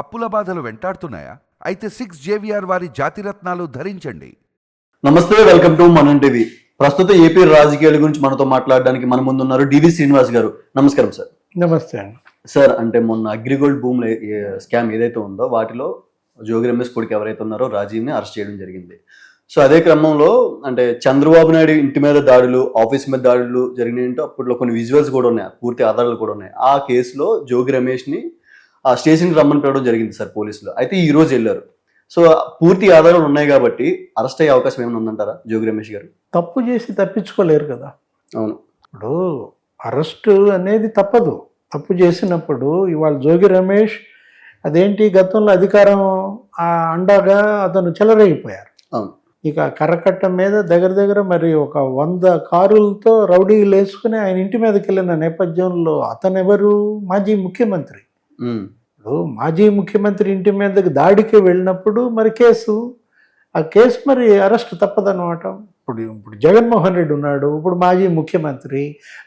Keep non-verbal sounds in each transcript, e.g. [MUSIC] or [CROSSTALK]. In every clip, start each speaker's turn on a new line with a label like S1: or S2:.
S1: అప్పుల బాధలు వెంటాడుతున్నాయా? అయితే సిక్స్ జేవిఆర్ వారి జాతిరత్నాలు ధరించండి.
S2: నమస్తే వెల్కమ్ టు మనం టీవీ. ప్రస్తుత ఏపీ రాజకీయాల గురించి మనతో మాట్లాడడానికి మన ముందు ఉన్నారు డివి శ్రీనివాస్ గారు. నమస్కారం సార్.
S3: నమస్తే అండి.
S2: సార్ అంటే మొన్న అగ్రిగోల్డ్ భూముల స్కామ్ ఏదైతే ఉందో వాటిలో జోగి రమేష్ కొడుకు ఎవరైతే ఉన్నారో రాజీవ్ని అరెస్ట్ చేయడం జరిగింది. సో అదే క్రమంలో అంటే చంద్రబాబు నాయుడు ఇంటి మీద దాడులు ఆఫీస్ మీద దాడులు జరిగినాయంటే అప్పట్లో కొన్ని విజువల్స్ కూడా ఉన్నాయి పూర్తి ఆధారాలు కూడా ఉన్నాయి. ఆ కేసులో జోగి రమేష్ని ఆ స్టేషన్కి రమ్మని పిలవడం జరిగింది సార్ పోలీసులు. అయితే ఈ రోజు వెళ్ళారు. సో పూర్తి ఆధారాలు ఉన్నాయి కాబట్టి అరెస్ట్ అయ్యే అవకాశం ఏమైనా ఉందంటారా జోగి రమేష్ గారు?
S3: తప్పు చేసి తప్పించుకోలేరు కదా.
S2: అవును.
S3: ఇప్పుడు అరెస్టు అనేది తప్పదు. తప్పు చేసినప్పుడు ఇవాళ జోగి రమేష్ అదేంటి గతంలో అధికారం ఆ అండగా అతను చెలరేగిపోయారు.
S2: అవును.
S3: ఇక కర్రకట్ట మీద దగ్గర దగ్గర మరి ఒక వంద కారులతో రౌడీలు వేసుకుని ఆయన ఇంటి మీదకి వెళ్ళిన నేపథ్యంలో అతను ఎవరు మాజీ ముఖ్యమంత్రి. ఇప్పుడు మాజీ ముఖ్యమంత్రి ఇంటి మీదకి దాడికి వెళ్ళినప్పుడు మరి కేసు. ఆ కేసు మరి అరెస్ట్ తప్పదన్నమాట. ఇప్పుడు ఇప్పుడు జగన్మోహన్ రెడ్డి ఉన్నాడు ఇప్పుడు మాజీ ముఖ్యమంత్రి.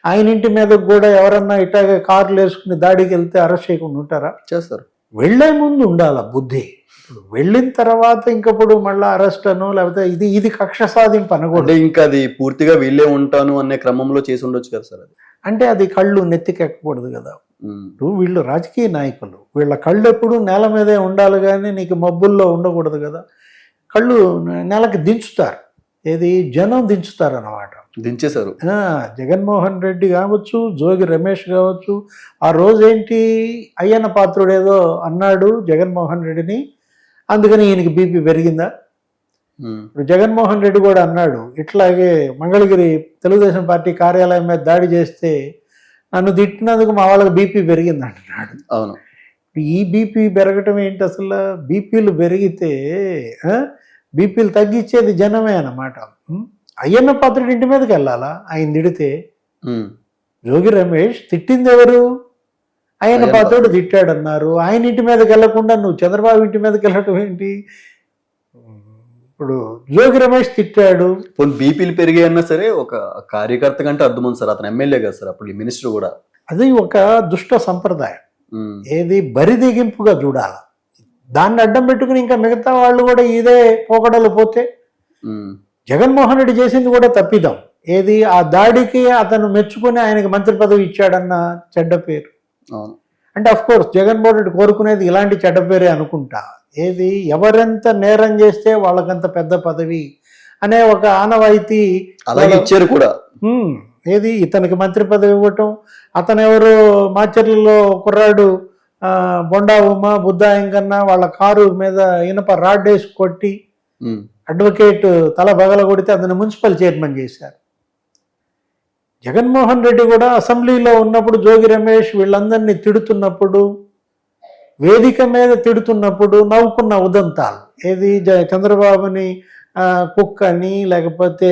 S3: ఆయన ఇంటి మీదకి కూడా ఎవరన్నా ఇట్లాగే కార్లు వేసుకుని దాడికి వెళ్తే అరెస్ట్ చేయకుండా ఉంటారా?
S2: చేస్తారు.
S3: వెళ్ళే ముందు ఉండాల బుద్ధి. ఇప్పుడు వెళ్ళిన తర్వాత ఇంకప్పుడు మళ్ళీ అరెస్ట్ అను లేకపోతే ఇది ఇది కక్ష సాధింపు అనకూడదు.
S2: ఇంకా అది పూర్తిగా వీళ్ళే ఉంటాను అనే క్రమంలో చేసి ఉండొచ్చు కదా సార్ అది?
S3: అంటే అది కళ్ళు నెత్తికెక్కకూడదు కదా. ఇప్పుడు వీళ్ళు రాజకీయ నాయకులు. వీళ్ళ కళ్ళు ఎప్పుడు నేల మీదే ఉండాలి కానీ నీకు మబ్బుల్లో ఉండకూడదు కదా. కళ్ళు నెలకి దించుతారు. ఏది? జనం దించుతారు అన్నమాట
S2: దించేశారు
S3: జగన్మోహన్ రెడ్డి కావచ్చు జోగి రమేష్ కావచ్చు ఆ రోజు ఏంటి అయ్యన్న పాత్రుడు ఏదో అన్నాడు జగన్మోహన్ రెడ్డిని. అందుకని ఈయనకి బీపీ పెరిగిందా? ఇప్పుడు జగన్మోహన్ రెడ్డి కూడా అన్నాడు ఇట్లాగే మంగళగిరి తెలుగుదేశం పార్టీ కార్యాలయం మీద దాడి చేస్తే నన్ను తిట్టినందుకు మా వాళ్ళకి బీపీ పెరిగింది అంటున్నాడు
S2: అవును.
S3: ఈ బీపీ పెరగటం ఏంటి అసలు? బీపీలు పెరిగితే బీపీలు తగ్గించేది జనమే అన్నమాట? అయ్యన్న పాత్రుడి ఇంటి మీదకి వెళ్ళాలా? ఆయన తిడితే. జోగి రమేష్ తిట్టింది ఎవరు? అయ్యన్న పాత్రుడు తిట్టాడన్నారు. ఆయన ఇంటి మీదకి వెళ్ళకుండా నువ్వు చంద్రబాబు ఇంటి మీదకి వెళ్ళటం ఏంటి? ఇప్పుడు జోగి రమేష్ తిట్టాడు.
S2: పోనీ బీపీలు పెరిగాయన్నా సరే ఒక కార్యకర్త కంటే అర్థం ఉంది సార్. అతను ఎమ్మెల్యే కదా సార్ అప్పుడు మినిస్టర్ కూడా.
S3: అది ఒక దుష్ట సంప్రదాయం. ఏది బరిదిగింపుగా చూడాలి? దాన్ని అడ్డం పెట్టుకుని ఇంకా మిగతా వాళ్ళు కూడా ఇదే పోకడలు పోతే జగన్మోహన్ రెడ్డి చేసింది కూడా తప్పిదాం. ఏది ఆ దాడికి అతను మెచ్చుకుని ఆయనకి మంత్రి పదవి ఇచ్చాడన్న చెడ్డ పేరు.
S2: అవును.
S3: అంటే అఫ్ కోర్స్ జగన్మోహన్ రెడ్డి కోరుకునేది ఇలాంటి చెడ్డ పేరే అనుకుంటా. ఏది? ఎవరెంత నేరం చేస్తే వాళ్ళకంత పెద్ద పదవి అనే ఒక ఆనవాయితీ
S2: అలాగే ఇచ్చారు కూడా.
S3: ఏది? ఇతనికి మంత్రి పదవి ఇవ్వటం అతను ఎవరు మాచర్లలో కుర్రాడు బొండా ఉమ బుద్ధాయంకన్న వాళ్ళ కారు మీద ఇనప రాడ్ వేసి కొట్టి అడ్వకేట్ తల బగల కొడితే అతను మున్సిపల్ చైర్మన్ చేశారు. జగన్మోహన్ రెడ్డి కూడా అసెంబ్లీలో ఉన్నప్పుడు జోగి రమేష్ వీళ్ళందరినీ తిడుతున్నప్పుడు వేదిక మీద తిడుతున్నప్పుడు నవ్వుకున్న ఉదంతాలు. ఏది జ- చంద్రబాబుని ఆ, కుక్ అని లేకపోతే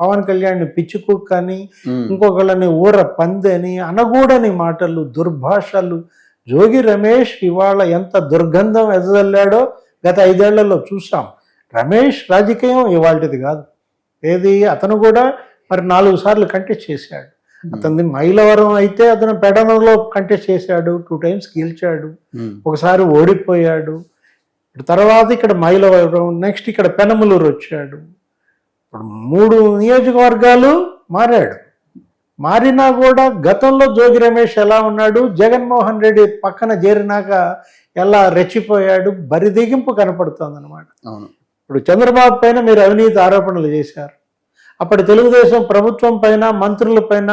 S3: పవన్ కళ్యాణ్ పిచ్చి కుక్ అని ఇంకొకళ్ళని ఊర పంది అని అనగూడని మాటలు దుర్భాషలు. జోగి రమేష్ ఇవాళ ఎంత దుర్గంధం ఎదజల్లాడో గత ఐదేళ్ళలో చూసాం రమేష్ రాజకీయం ఇవాళది కాదు. ఏది అతను కూడా మరి నాలుగు సార్లు కంటెస్ట్ చేశాడు. అతనిది మైలవరం అయితే అతను పెడనలో కంటెస్ట్ చేశాడు టూ టైమ్స్ గెలిచాడు
S2: ఉమ్,
S3: ఒకసారి ఓడిపోయాడు. తర్వాత ఇక్కడ మైలవరం నెక్స్ట్ ఇక్కడ పెనమలూరు వచ్చాడు. ఇప్పుడు మూడు నియోజకవర్గాలు మారాడు. మారినా కూడా గతంలో జోగి రమేష్ ఎలా ఉన్నాడు జగన్మోహన్ రెడ్డి పక్కన చేరినాక ఎలా రెచ్చిపోయాడు బరిదిగింపు కనపడుతుంది అనమాట ఇప్పుడు చంద్రబాబు పైన మీరు అవినీతి ఆరోపణలు చేశారు. అప్పటి తెలుగుదేశం ప్రభుత్వం పైన మంత్రుల పైన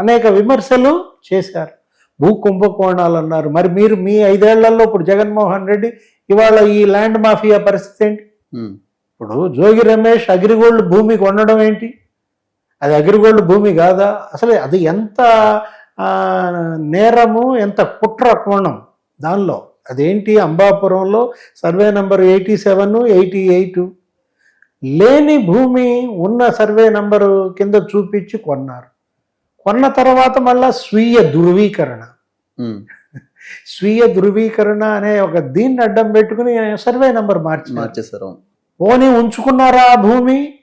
S3: అనేక విమర్శలు చేశారు. భూ కుంభకోణాలు అన్నారు. మరి మీరు మీ ఐదేళ్ళలో ఇప్పుడు జగన్మోహన్ రెడ్డి ఇవాళ ఈ ల్యాండ్ మాఫియా పరిస్థితి ఏంటి? ఇప్పుడు జోగి రమేష్ అగ్రిగోల్డ్ భూమి కొనడం ఏంటి? అది అగ్రిగోల్డ్ భూమి కాదా? అసలు అది ఎంత నేరము ఎంత కుట్ర కోణం దానిలో? అదేంటి? అంబాపురంలో survey number eighty seven eighty eight లేని భూమి ఉన్న సర్వే నంబరు కింద చూపించి కొన్నారు. కొన్న తర్వాత మళ్ళా స్వీయ ధృవీకరణ. స్వీయ ధృవీకరణ అనే ఒక దీన్ని అడ్డం పెట్టుకుని సర్వే నంబర్ మార్చి
S2: మార్చేశారు
S3: పోనీ ఉంచుకున్నారా ఆ భూమి?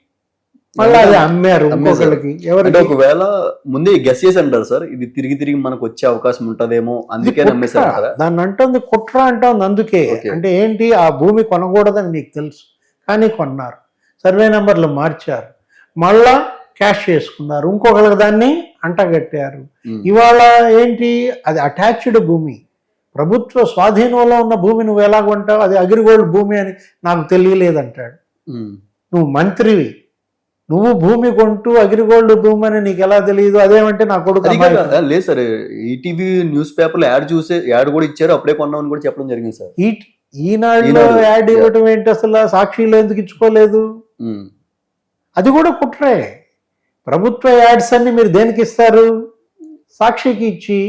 S3: మళ్ళీ అది అమ్మారు. ఇంకొకళ్ళకి. ఎవరికి?
S2: ఒకవేళ ముందే గెస్ చేసి అంటారు సార్ ఇది తిరిగి తిరిగి మనకు వచ్చే అవకాశం ఉంటదేమో అందుకే. నమ్మేశారు
S3: దాన్ని అంటుంది కుట్ర అంటుంది అందుకే. అంటే ఏంటి ఆ భూమి కొనకూడదని మీకు తెలుసు. కానీ కొన్నారు. సర్వే నెంబర్లు మార్చారు. మళ్ళా క్యాష్ చేసుకున్నారు. ఇంకొకరికి దాన్ని అంటగట్టారు. ఇవాళ ఏంటి? అది అటాచ్డ్ భూమి. ప్రభుత్వ స్వాధీనంలో ఉన్న భూమి నువ్వు ఎలా కొంటావు అది అగ్రిగోల్డ్ భూమి అని నాకు తెలియలేదంటాడు. నువ్వు మంత్రివి. నువ్వు భూమి కొంటూ అగ్రిగోల్డ్ భూమి అని నీకు ఎలా తెలియదు? అదేమంటే నా కొడుకు
S2: లేదు సార్. ఈటీవీ న్యూస్ పేపర్లో యాడ్ చూసే యాడ్ కూడా ఇచ్చారు. అప్పుడే కొన్నామని కూడా చెప్పడం జరిగింది సార్.
S3: ఈ ఈనాడులో
S2: ఈనాడు,
S3: యాడ్ ఇవ్వటం ఏంటి అసలు? సాక్షిలో ఎందుకు ఇచ్చుకోలేదు. అది కూడా కుట్రే. ప్రభుత్వ యాడ్స్ అన్ని మీరు దేనికి ఇస్తారు? సాక్షికి ఇచ్చి.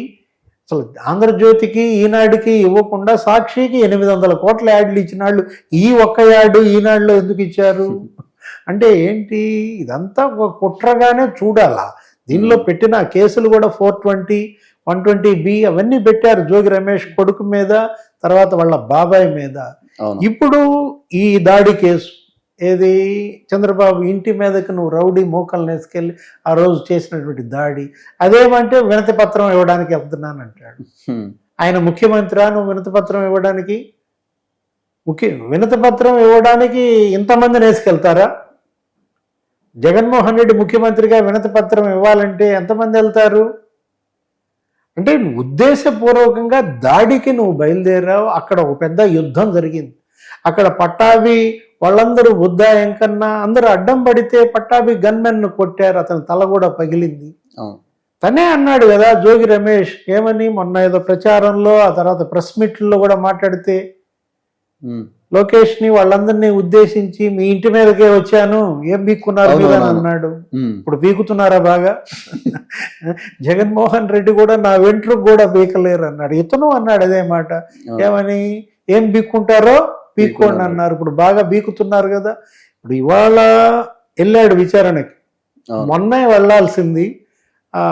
S3: అసలు ఆంధ్రజ్యోతికి ఈనాడుకి ఇవ్వకుండా సాక్షికి ఎనిమిది వందల కోట్ల యాడ్లు ఇచ్చిన వాళ్ళు ఈ ఒక్క యాడ్ ఈనాడులో ఎందుకు ఇచ్చారు? [LAUGHS] అంటే ఏంటి? ఇదంతా ఒక కుట్రగానే చూడాలా. దీనిలో పెట్టిన కేసులు కూడా four twenty one twenty B అవన్నీ పెట్టారు జోగి రమేష్ కొడుకు మీద తర్వాత వాళ్ళ బాబాయ్ మీద. ఇప్పుడు ఈ దాడి కేసు. ఏది? చంద్రబాబు ఇంటి మీదకి నువ్వు రౌడీ మోకల్ని వేసుకెళ్ళి ఆ రోజు చేసినటువంటి దాడి. అదేమంటే వినతి పత్రం ఇవ్వడానికి వెళ్తున్నాను అంటాడు. ఆయన ముఖ్యమంత్రి నువ్వు వినతి పత్రం ఇవ్వడానికి? ముఖ్య వినతి పత్రం ఇవ్వడానికి ఇంతమందిని వేసుకెళ్తారా? జగన్మోహన్ రెడ్డి ముఖ్యమంత్రిగా వినతి పత్రం ఇవ్వాలంటే ఎంతమంది వెళ్తారు? అంటే ఉద్దేశపూర్వకంగా దాడికి నువ్వు బయలుదేరావు. అక్కడ ఒక పెద్ద యుద్ధం జరిగింది. అక్కడ పట్టాభి వాళ్ళందరూ బుద్ధ ఎంకన్నా అందరూ అడ్డం పడితే పట్టాభి గన్మెన్ కొట్టారు అతని తల కూడా పగిలింది తనే అన్నాడు కదా జోగి రమేష్ ఏమని మొన్న ఏదో ప్రచారంలో ఆ తర్వాత ప్రెస్ మీట్లో కూడా మాట్లాడితే
S2: ఉమ్.
S3: లోకేష్ని వాళ్ళందరినీ ఉద్దేశించి మీ ఇంటి మీదకే వచ్చాను ఏం బీక్కున్నారు మీరు అని. అన్నాడు. ఇప్పుడు పీకుతున్నారా బాగా జగన్మోహన్ రెడ్డి కూడా నా వెంట్రుకు కూడా పీకలేరు అన్నాడు ఇతను అన్నాడు అదే మాట. ఏమని ఏం బీక్కుంటారో పీక్కోండి. అన్నారు. ఇప్పుడు బాగా బీకుతున్నారు కదా. ఇప్పుడు ఇవాళ వెళ్ళాడు విచారణకి. మొన్నే వెళ్ళాల్సింది. ఆ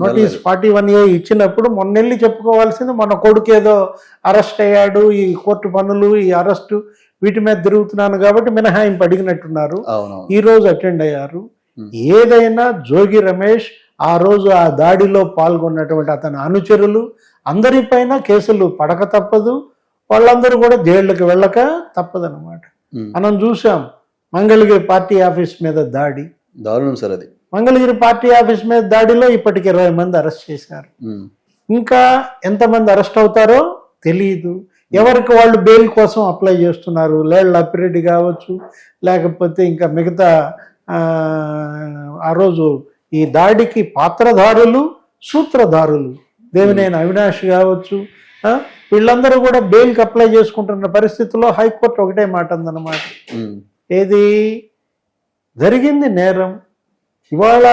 S3: నోటీస్. ఫార్టీ వన్ ఏ ఇచ్చినప్పుడు మొన్న వెళ్ళి చెప్పుకోవాల్సింది మన కొడుకు ఏదో అరెస్ట్ అయ్యాడు. ఈ కోర్టు పనులు ఈ అరెస్టు వీటి మీద తిరుగుతున్నాను కాబట్టి మినహాయింపు అడిగినట్టున్నారు ఈ రోజు అటెండ్ అయ్యారు. ఏదైనా జోగి రమేష్ ఆ రోజు ఆ దాడిలో పాల్గొన్నటువంటి అతని అనుచరులు అందరిపైన కేసులు పడక తప్పదు. వాళ్ళందరూ కూడా జైళ్ళకి వెళ్ళక తప్పదన్నమాట.
S2: ఉమ్.
S3: మనం చూసాం మంగళగిరి పార్టీ ఆఫీస్ మీద దాడి.
S2: దారుణం సార్ అది.
S3: మంగళగిరి పార్టీ ఆఫీస్ మీద దాడిలో ఇప్పటికి ఇరవై మంది అరెస్ట్ చేశారు. ఇంకా ఎంతమంది అరెస్ట్ అవుతారో తెలియదు ఎవరికి వాళ్ళు బెయిల్ కోసం అప్లై చేస్తున్నారు? లేళ్ళ అప్పిరెడ్డి కావచ్చు లేకపోతే ఇంకా మిగతా ఆ, రోజు ఈ దాడికి పాత్రధారులు సూత్రధారులు. దేవినేని అవినాష్ కావచ్చు వీళ్ళందరూ కూడా బెయిల్కి అప్లై చేసుకుంటున్న పరిస్థితుల్లో హైకోర్టు ఒకటే మాట ఉందన్నమాట
S2: ఉమ్.
S3: ఏది? జరిగింది నేరం. ఇవాళ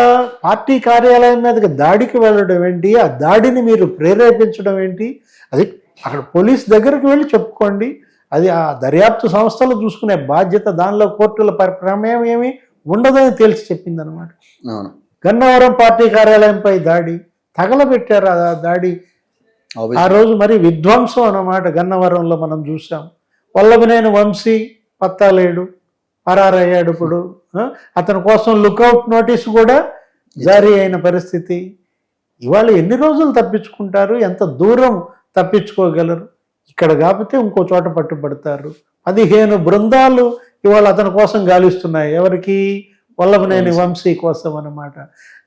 S3: పార్టీ కార్యాలయం మీదకి దాడికి వెళ్ళడం ఏంటి? ఆ దాడిని మీరు ప్రేరేపించడం ఏంటి? అది అక్కడ పోలీస్ దగ్గరికి వెళ్ళి చెప్పుకోండి. అది ఆ దర్యాప్తు సంస్థలు చూసుకునే బాధ్యత దానిలో కోర్టుల ప్రమేయం ఏమి ఉండదని తేల్చి చెప్పింది అనమాట
S2: అవును.
S3: గన్నవరం పార్టీ కార్యాలయంపై దాడి. తగలబెట్టారు ఆ దాడి. ఆ రోజు మరి విధ్వంసం అన్నమాట గన్నవరంలో మనం చూసాం. వల్లభనేని వంశీ పత్తాలేడు పరారయ్యాడు ఇప్పుడు. అతని కోసం లుకౌట్ నోటీస్ కూడా జారీ అయిన పరిస్థితి. ఇవాళ ఎన్ని రోజులు తప్పించుకుంటారు? ఎంత దూరం తప్పించుకోగలరు? ఇక్కడ కాకపోతే ఇంకో చోట పట్టుబడతారు. పదిహేను బృందాలు ఇవాళ అతని కోసం గాలిస్తున్నాయి. ఎవరికి? వల్లభనేని వంశీ కోసం అన్నమాట.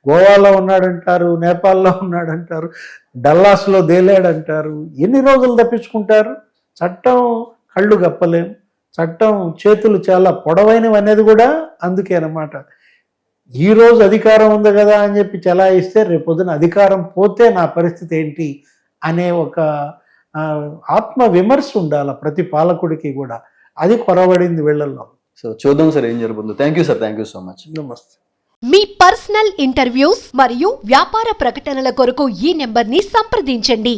S3: గోవాలో ఉన్నాడంటారు నేపాల్లో ఉన్నాడంటారు డల్లాస్లో తేలాడంటారు. ఎన్ని రోజులు తప్పించుకుంటారు? చట్టం కళ్ళు గప్పలేం చట్టం చేతులు చాలా పొడవైనవి అనేది కూడా అందుకే అన్నమాట. ఈ రోజు అధికారం ఉంది కదా అని చెప్పి చలాయిస్తే రేపొద్దున అధికారం పోతే నా పరిస్థితి ఏంటి? అనే ఒక ఆత్మ విమర్శ ఉండాలి ప్రతి పాలకుడికి కూడా. అది కొరవడింది వీళ్ళల్లో.
S2: సో చూద్దాం సార్ ఏం జరుగుతుందో. Thank you sir thank you so much
S3: నమస్తే.
S4: మీ పర్సనల్ ఇంటర్వ్యూస్ మరియు వ్యాపార ప్రకటనల కొరకు ఈ నెంబర్ని సంప్రదించండి.